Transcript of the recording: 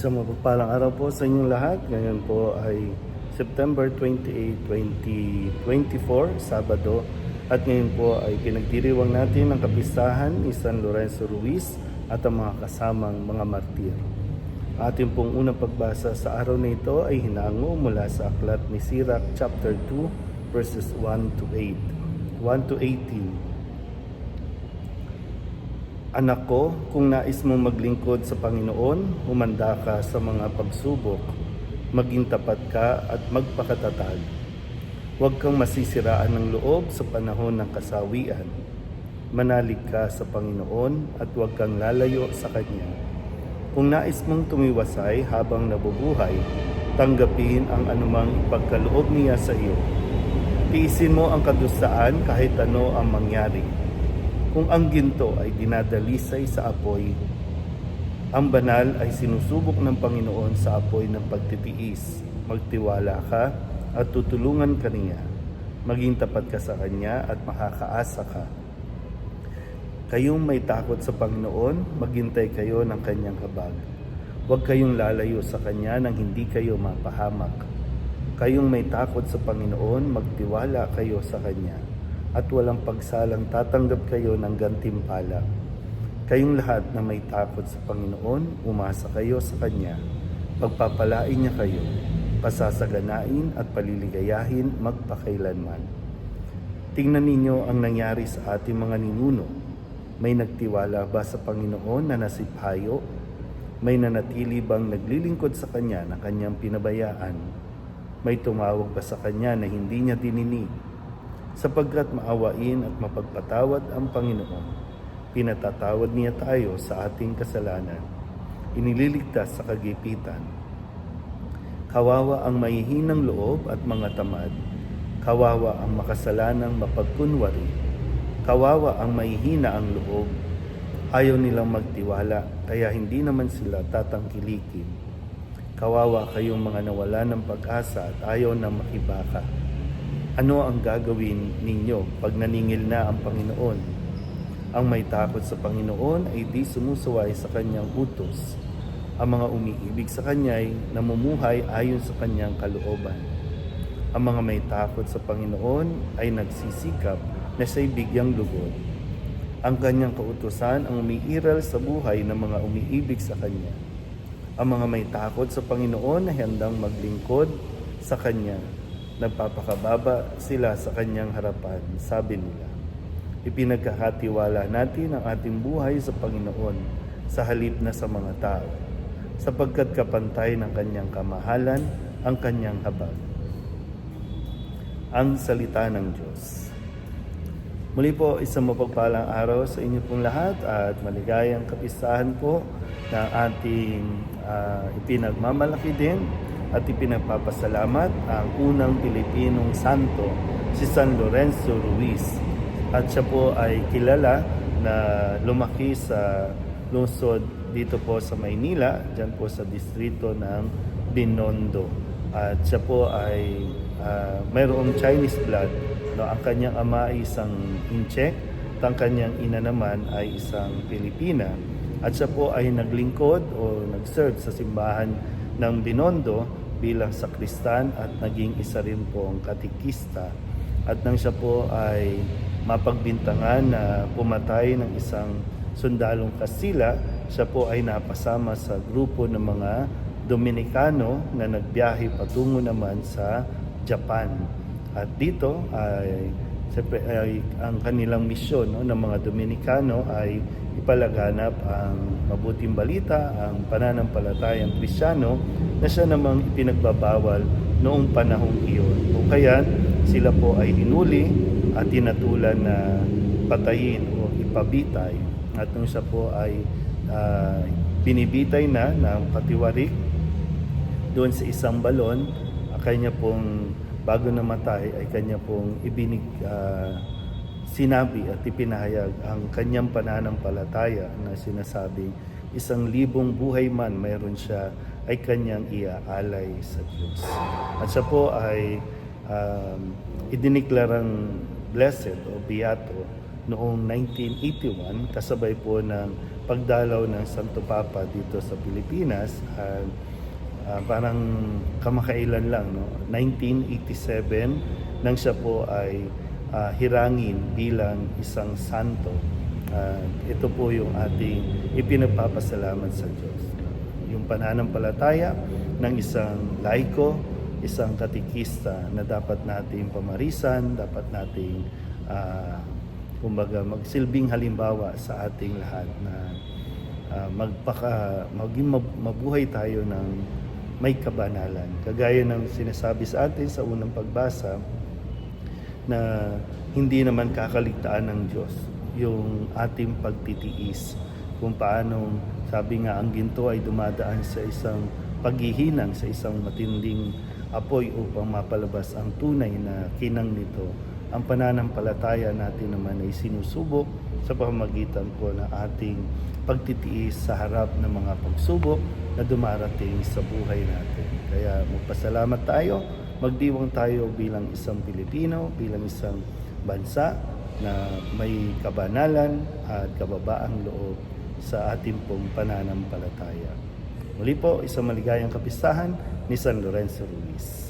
Isang mapagpalang araw po sa inyong lahat. Ngayon po ay September 28, 2024, Sabado. At ngayon po ay pinagdiriwang natin ang kapistahan ni San Lorenzo Ruiz at ang mga kasamang mga martir. Ating pong unang pagbasa sa araw na ito ay hinango mula sa aklat ni Sirach chapter 2 verses 1 to 8. 1 to 18. Anak ko, kung nais mong maglingkod sa Panginoon, humanda ka sa mga pagsubok, maging tapat ka at magpakatatag. Huwag kang masisiraan ng loob sa panahon ng kasawian. Manalig ka sa Panginoon at huwag kang lalayo sa Kanya. Kung nais mong tumiwasay habang nabubuhay, tanggapin ang anumang ipagkaloob niya sa iyo. Tiisin mo ang kadustaan kahit ano ang mangyari kung ang ginto ay dinadalisay sa apoy, ang banal ay sinusubok ng Panginoon sa apoy ng pagtitiis. Magtiwala ka at tutulungan ka niya. Maging tapat ka sa Kanya at makakaasa ka. Kayong may takot sa Panginoon, maghintay kayo ng Kanyang habag. Huwag kayong lalayo sa Kanya nang hindi kayo mapahamak. Kayong may takot sa Panginoon, magtiwala kayo sa Kanya at walang pagsalang tatanggap kayo ng gantimpala. Kayong lahat na may takot sa Panginoon, umasa kayo sa Kanya. Pagpapalain niya kayo, pasasaganain at paliligayahin magpakailanman. Tingnan ninyo ang nangyari sa ating mga ninuno. May nagtiwala ba sa Panginoon na nasiphayo? May nanatili bang naglilingkod sa Kanya na Kanyang pinabayaan? May tumawag ba sa Kanya na hindi niya dininig? Sapagkat maawain at mapagpatawad ang Panginoon. Pinatatawad niya tayo sa ating kasalanan. Inililigtas sa kagipitan. Kawawa ang mahihinang loob at mga tamad. Kawawa ang makasalanang mapagkunwari. Kawawa ang mahihina ang loob. Ayaw nilang magtiwala, kaya hindi naman sila tatangkilikin. Kawawa kayong mga nawala ng pag-asa at ayaw na makibaka. Ano ang gagawin ninyo pag naningil na ang Panginoon? Ang may takot sa Panginoon ay di sumusuway sa kanyang utos. Ang mga umiibig sa kanya ay namumuhay ayon sa kanyang kalooban. Ang mga may takot sa Panginoon ay nagsisikap na siya'y bigyang lugod. Ang kanyang kautusan ang umiiral sa buhay ng mga umiibig sa kanya. Ang mga may takot sa Panginoon ay handang maglingkod sa kanya nagpapakababa sila sa kanyang harapan, sabi nila. Ipinagkakatiwala natin ang ating buhay sa Panginoon sa halip na sa mga tao, sapagkat kapantay ng kanyang kamahalan ang kanyang habag. Ang salita ng Diyos. Muli po, isang mapagpalang araw sa inyo pong lahat at maligayang kapistahan po ng ating uh, ipinagmamalaki din at ipinagpapasalamat ang unang Pilipinong santo, si San Lorenzo Ruiz. At siya po ay kilala na lumaki sa lungsod dito po sa Maynila, dyan po sa distrito ng Binondo. At siya po ay uh, mayroong Chinese blood. No? Ang kanyang ama ay isang Inche, at ang kanyang ina naman ay isang Pilipina. At siya po ay naglingkod o nag-serve sa simbahan ng Binondo bilang sakristan at naging isa rin po ang katikista. At nang siya po ay mapagbintangan na pumatay ng isang sundalong Kastila, siya po ay napasama sa grupo ng mga Dominikano na nagbiyahe patungo naman sa Japan. At dito ay Siyempre, ay, ang kanilang misyon no, ng mga Dominikano ay ipalaganap ang mabuting balita, ang pananampalatayang Krisyano na siya namang ipinagbabawal noong panahong iyon. O kaya sila po ay hinuli at tinatulan na patayin o ipabitay. At nung siya po ay uh, binibitay na ng katiwarik doon sa isang balon, kanya pong bago namatay ay kanya pong ibinig uh, sinabi at ipinahayag ang kanyang pananampalataya na sinasabi isang libong buhay man mayroon siya ay kanyang iaalay sa Diyos. At siya po ay um, idiniklarang blessed o beato noong 1981 kasabay po ng pagdalaw ng Santo Papa dito sa Pilipinas at ah, parang kamakailan lang no? 1987 nang siya po ay ah, hirangin bilang isang santo. Ah, ito po yung ating ipinagpapasalamat sa Diyos. Yung pananampalataya ng isang laiko, isang katikista na dapat nating pamarisan, dapat nating ah, kumbaga magsilbing halimbawa sa ating lahat na ah, magpaka maging mab- mabuhay tayo ng may kabanalan. Kagaya ng sinasabi sa atin sa unang pagbasa na hindi naman kakaligtaan ng Diyos yung ating pagtitiis kung paano sabi nga ang ginto ay dumadaan sa isang paghihinang sa isang matinding apoy upang mapalabas ang tunay na kinang nito ang pananampalataya natin naman ay sinusubok sa pamamagitan po ng ating pagtitiis sa harap ng mga pagsubok na dumarating sa buhay natin. Kaya magpasalamat tayo, magdiwang tayo bilang isang Pilipino, bilang isang bansa na may kabanalan at kababaang loob sa ating pong pananampalataya. Muli po, isang maligayang kapistahan ni San Lorenzo Ruiz.